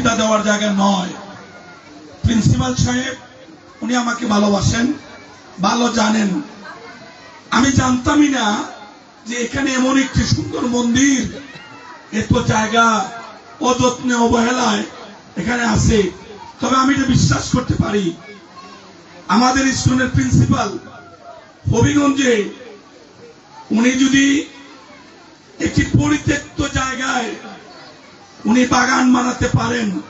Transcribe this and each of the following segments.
বক্তৃতা দেওয়ার জায়গা নয়। প্রিন্সিপাল সাহেব, উনি আমাকে ভালোবাসেন, ভালো জানেন। আমি জানতামই না যে এখানে এমন একটি সুন্দর মন্দির, এত জায়গা, অযত্নে অবহেলায় এখানে আছে। তবে আমি এটা বিশ্বাস করতে পারি। আমাদের স্কুলের প্রিন্সিপাল হবিগঞ্জে, উনি যদি একটি পরিত্যক্ত জায়গায় উনি বাগান বানাতে পারেন।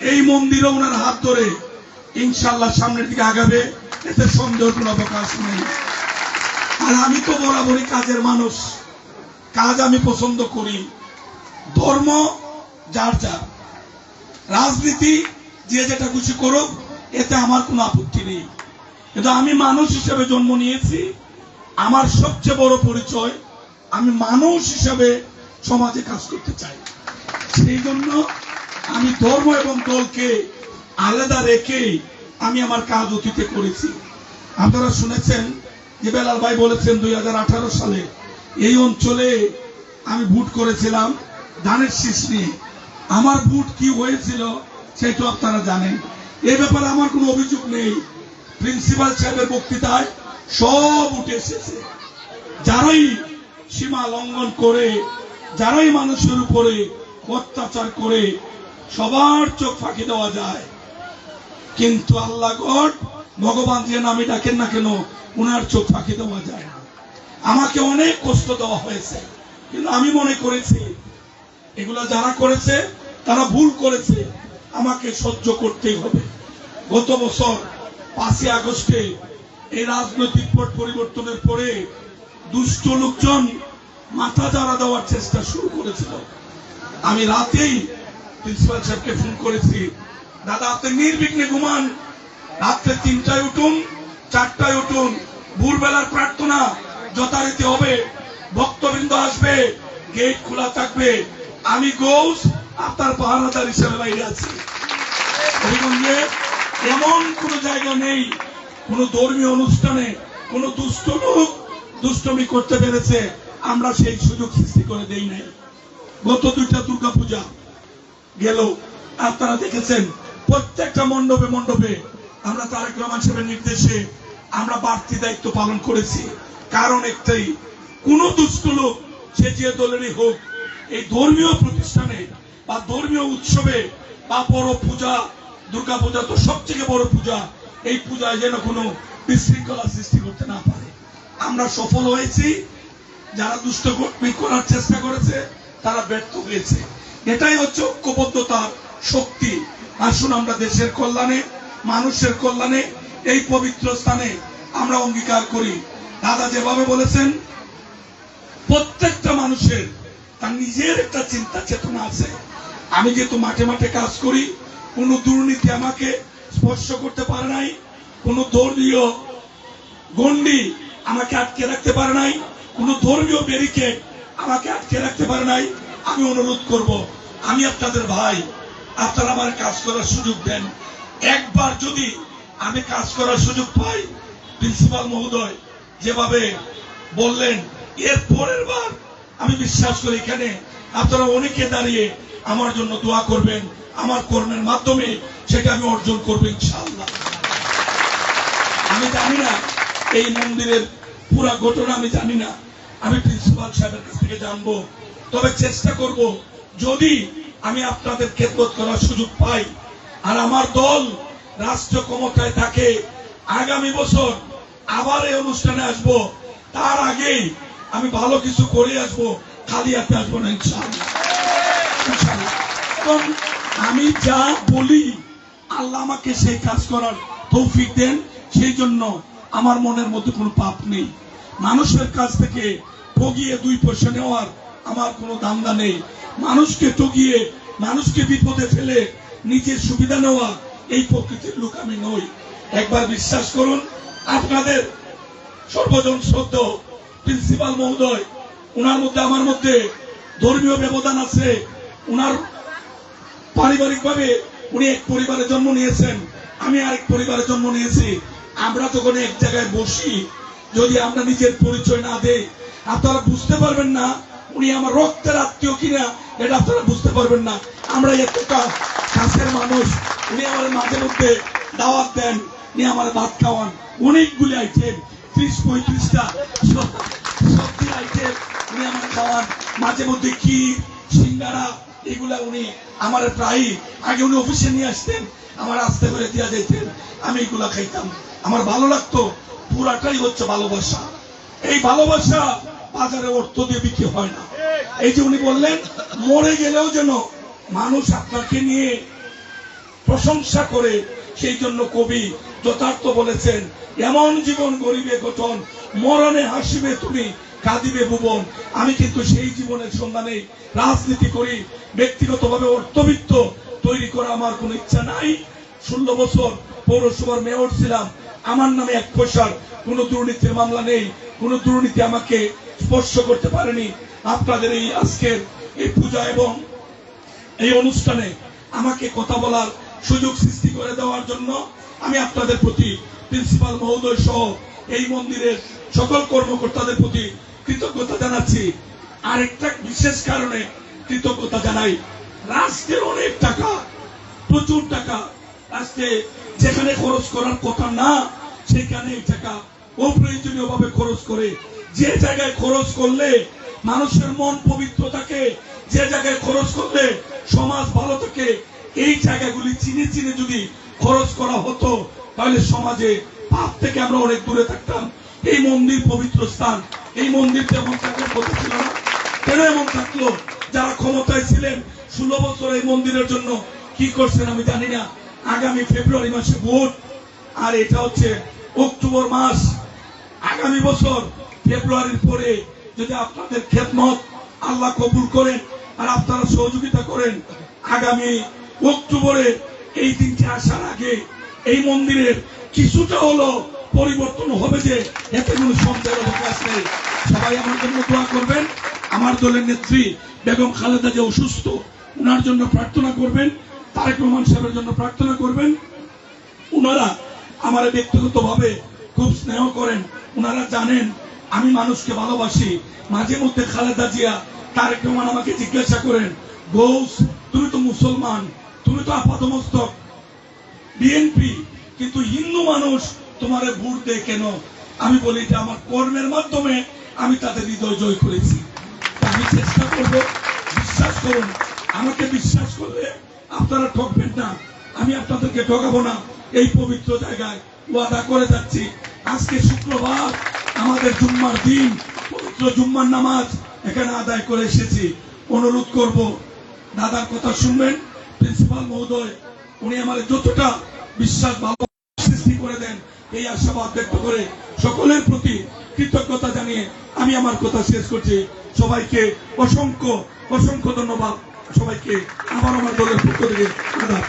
এই মন্দিরও ওনার হাত ধরে। ইনশাল্লাহ সামনের দিকে আগাবে। এতে সন্দেহ কোনো অবকাশ নেই। আর আমি তো বরাবরই কাজের মানুষ। কাজ আমি পছন্দ করি। ধর্ম যার যার। রাজনীতি যে যেটা খুশি করুক, এতে আমার কোনো আপত্তি নেই। কিন্তু আমি মানুষ হিসেবে জন্ম নিয়েছি। আমার সবচেয়ে বড় পরিচয়, আমি মানুষ হিসেবে সমাজে কাজ করতে চাই। সেই জন্য আমি ধর্ম এবং দলকে আলাদা রেখে আমি আমার কাজ অতীতে করেছি। আপনারা শুনেছেন যে বেলাল ভাই বলেছেন দু হাজার আঠারো সালে এই অঞ্চলে আমি ভোট করেছিলাম ধানের শীষ নিয়ে। আমার ভোট কি হয়েছিল সেটা আপনারা জানেন। এ ব্যাপারে আমার কোনো অভিযোগ নেই। প্রিন্সিপাল সাহেবের বক্তৃতায় সব উঠে এসেছে। যারাই সীমা লঙ্ঘন করে, যারাই মানুষের উপরে অত্যাচার করে সবার চোখ ফাঁকি দেওয়া যায়। কিন্তু আল্লাহ গড ভগবান যে নামে ডাকেন না কেন, উনার চোখ ফাঁকি দেওয়া যায় না। আমাকে অনেক কষ্ট দেওয়া হয়েছে, কিন্তু আমি মনে করেছি, এগুলো যারা করেছে, তারা ভুল করেছে, আমাকে সহ্য করতেই হবে। গত বছর পাঁচই আগস্টে এই রাজনৈতিক পট পরিবর্তনের পরে দুষ্ট লোকজন মাথা জারা দেওয়ার চেষ্টা শুরু করেছিল। আমি রাতেই প্রিন্সিপাল সাহেবকে ফোন করেছি। দাদা, আপনি নির্বিঘ্নে ঘুমান। রাত্রে তিনটায় উঠুন, চারটায় উঠুন। ভোরবেলার প্রার্থনা যথারীতি হবে। ভক্তবৃন্দ আসবে, গেট খোলা থাকবে। আমি গৌস আপনার পাহারাদার হিসেবে বাইরে আছি। এমন কোন জায়গা নেই, কোন ধর্মীয় অনুষ্ঠানে কোন দুষ্ট লোক দুষ্টমি করতে পেরেছে। আমরা সেই সুযোগ সৃষ্টি করে দেই নাই। গত দুইটা দুর্গা পূজা গেল আপনারা দেখেছেন, প্রত্যেকটা মণ্ডপে মণ্ডপে আমরা তারেক রহমান সাহেবের নির্দেশে আমরা বাড়তি দায়িত্ব পালন করেছি। কারণ একটাই, কোন দুষ্ট লোক, সে যে দলেরই হোক, এই ধর্মীয় প্রতিষ্ঠানে বা ধর্মীয় উৎসবে বা বড় পূজা দুর্গা পূজা তো সবথেকে বড় পূজা, এই পূজায় যেন কোনো বিশৃঙ্খলা সৃষ্টি করতে না পারে। আমরা সফল হয়েছি, যারা দুষ্ট করার চেষ্টা করেছে তারা ব্যর্থ হয়েছে। এটাই হচ্ছে ঐক্যবদ্ধতার শক্তি। আসুন আমরা দেশের কল্যাণে, মানুষের কল্যাণে এই পবিত্র স্থানে আমরা অঙ্গীকার করি। দাদা যেভাবে বলেছেন, প্রত্যেকটা মানুষের তার নিজের একটা চিন্তা চেতনা আছে। আমি যেহেতু মাঠে মাঠে কাজ করি, কোনো দুর্নীতি আমাকে স্পর্শ করতে পারে নাই, কোনো ধর্মীয় গন্ডি আমাকে আটকে রাখতে পারে নাই, কোনো ধর্মীয় ব্যারিকেড আমাকে আটকে রাখতে পারে নাই, আমি অনুরোধ করব, আমি আপনাদের ভাই, আপনারা আমার কাজ করার সুযোগ দেন। একবার যদি আমি কাজ করার সুযোগ পাই, প্রিন্সিপাল মহোদয় যেভাবে বললেন, এর পরের বার আমি বিশ্বাস করি এখানে আপনারা অনেকে দাঁড়িয়ে আমার জন্য দোয়া করবেন, আমার কর্মের মাধ্যমে সেটা আমি অর্জন করব ইনশাআল্লাহ। আমি জানি না এই মন্দিরের পুরা ঘটনা, আমি জানি না আমি প্রিন্সিপাল সাহেবের কাছ থেকে জানব। তবে চেষ্টা করব, যদি আমি আপনাদের খেদমত করার সুযোগ পাই। আর আমার দল রাষ্ট্র ক্ষমতায় থাকে, আগামী বছর আবার এই অনুষ্ঠানে আসব। তার আগেই আমি ভালো কিছু করে আসব, খালি হাতে আসব না, ইনশাআল্লাহ। আমি যা বলি, আল্লাহ আমাকে সেই কাজ করার তৌফিক দেন, সেই জন্য আমার মনের মধ্যে কোনো পাপ নেই। মানুষের কাছ থেকে ঠগিয়ে দুই পয়সা নেওয়ার আমার কোনো দান্দা নেই। মানুষকে ঠগিয়ে, মানুষকে বিপদে ফেলে নিজের সুবিধা নেওয়া এই প্রকৃতির লোক আমি নই। একবার বিশ্বাস করুন, আপনাদের সর্বজন শ্রদ্ধ প্রিন্সিপাল মহোদয় ওনার মধ্যে আমার মধ্যে ধর্মীয় ব্যবধান আছে। ওনার পারিবারিকভাবে উনি এক পরিবারে জন্ম নিয়েছেন, আমি আরেক পরিবারে জন্ম নিয়েছি। আমরা যখন এক জায়গায় বসি যদি আমরা নিজের পরিচয় না দেই, আপনারা বুঝতে পারবেন না উনি আমার রক্তের আত্মীয় কিনা, এটা আপনারা বুঝতে পারবেন না। আমরা এতটা কাছের মানুষ, উনি আমার মাঝে মধ্যে দাওয়াত দেন উনি আমার ভাত খাওয়ান। অনেকগুলি আইটেম ত্রিশ, পঁয়ত্রিশটা সবজি আইটেম উনি আমার খাওয়ান। মাঝে মধ্যে ক্ষীর, সিঙ্গারা, এগুলা উনি আমার প্রায় আগে উনি অফিসে নিয়ে আসতেন, আমার আস্তে করে দিয়া যেতেন, আমি এগুলা খাইতাম। আমার ভালো লাগতো পুরাটাই হচ্ছে ভালোবাসা। এই ভালোবাসা বাজারে অর্থ দিয়ে বিক্রি হয় না। এই যে উনি বললেন, মরে গেলেও যেন মানুষ আপনাকে নিয়ে প্রশংসা করে, সেই জন্য কবি যথার্থ বলেছেন, এমন জীবন গরিবে গঠন, মরণে হাসিবে তুমি, কাঁদিবে ভুবন। আমি কিন্তু সেই জীবনের সন্ধানে রাজনীতি করি, ব্যক্তিগতভাবে অর্থবিত্ত তৈরি করা আমার কোনো ইচ্ছা নাই। ষোলো বছর পৌরসভার মেয়র ছিলাম আমার নামে এক পয়সার কোনো দুর্নীতির মামলা নেই, কোনো দুর্নীতি আমাকে স্পর্শ করতে পারেনি। আপনাদের এই আজকের এই পূজা এবং এই অনুষ্ঠানে আমাকে কথা বলার সুযোগ সৃষ্টি করে দেওয়ার জন্য আমি আপনাদের প্রতি প্রিন্সিপাল মহোদয় সহ এই মন্দিরের সকল কর্মকর্তাদের প্রতি কৃতজ্ঞতা জানাচ্ছি। আরেকটা বিশেষ কারণে কৃতজ্ঞতা জানাই, রাষ্ট্রের অনেক টাকা, প্রচুর টাকা রাষ্ট্রে যেখানে খরচ করার কথা না, সেখানে টাকা অপ্রয়োজনীয় ভাবে খরচ করে। যে জায়গায় খরচ করলে মানুষের মন পবিত্র থাকে, যে জায়গায় খরচ করলে সমাজ ভালো থাকে, এই জায়গাগুলি চিনে চিনে যদি খরচ করা হতো, তাহলে সমাজে পাপ থেকে আমরা অনেক দূরে থাকতাম। এই মন্দির পবিত্র স্থান, এই মন্দির তেমন থাকার কথা ছিল না। কেন এমন থাকল? যারা ক্ষমতায় ছিলেন, ষোলো বছর এই মন্দিরের জন্য কি করছেন আমি জানি না। আগামী ফেব্রুয়ারি মাসে ভোট, আর এটা হচ্ছে অক্টোবর মাস। আগামী বছর ফেব্রুয়ারির পরে যদি আপনাদের খেদমত আল্লাহ কবুল করেন আর আপনারা সহযোগিতা করেন, আগামী অক্টোবরে এই দিনটি আসার আগে এই মন্দিরের কিছুটা হলো পরিবর্তন হবে যে এতে কোনো সন্দেহের অবকাশ নেই। সবাই আমার জন্য দোয়া করবেন। আমার দলের নেত্রী বেগম খালেদা যে অসুস্থ ওনার জন্য প্রার্থনা করবেন। তারেক রহমান সাহেবের জন্য প্রার্থনা করবেন। ওনারা আমার ব্যক্তিগতভাবে খুব স্নেহ করেন। ওনারা জানেন, আমি মানুষকে ভালোবাসি। মাঝে মধ্যে খালেদা জিয়া, তারেক রহমান আমাকে জিজ্ঞাসা করেন গৌস তুমি তো মুসলমান তুমি তো আপাতমস্তক বিএনপি কিন্তু হিন্দু মানুষ তোমার ভোট দেয় কেন? আমি বলি যে আমার কর্মের মাধ্যমে আমি তাদের হৃদয় জয় করেছি। আমি চেষ্টা করব, বিশ্বাস করুন, আমাকে বিশ্বাস করলে আপনারা ঠকবেন না। আমি আপনাদেরকে ঠকাবো না। এই পবিত্র জায়গায় ওয়াদা করে যাচ্ছি। আজকে শুক্রবার, আমাদের জুম্মার দিন, পবিত্র জুম্মার নামাজ এখানে আদায় করে এসেছি। অনুরোধ করব, দাদার কথা শুনবেন। প্রিন্সিপাল মহোদয়, উনি আমাদের যতটা বিশ্বাস ভালো সৃষ্টি করে দেন, এই আশাবাদ ব্যক্ত করে সকলের প্রতি কৃতজ্ঞতা জানিয়ে আমি আমার কথা শেষ করছি। সবাইকে অসংখ্য অসংখ্য ধন্যবাদ। সবাইকে আবার আমার দলের পক্ষ থেকে আদাব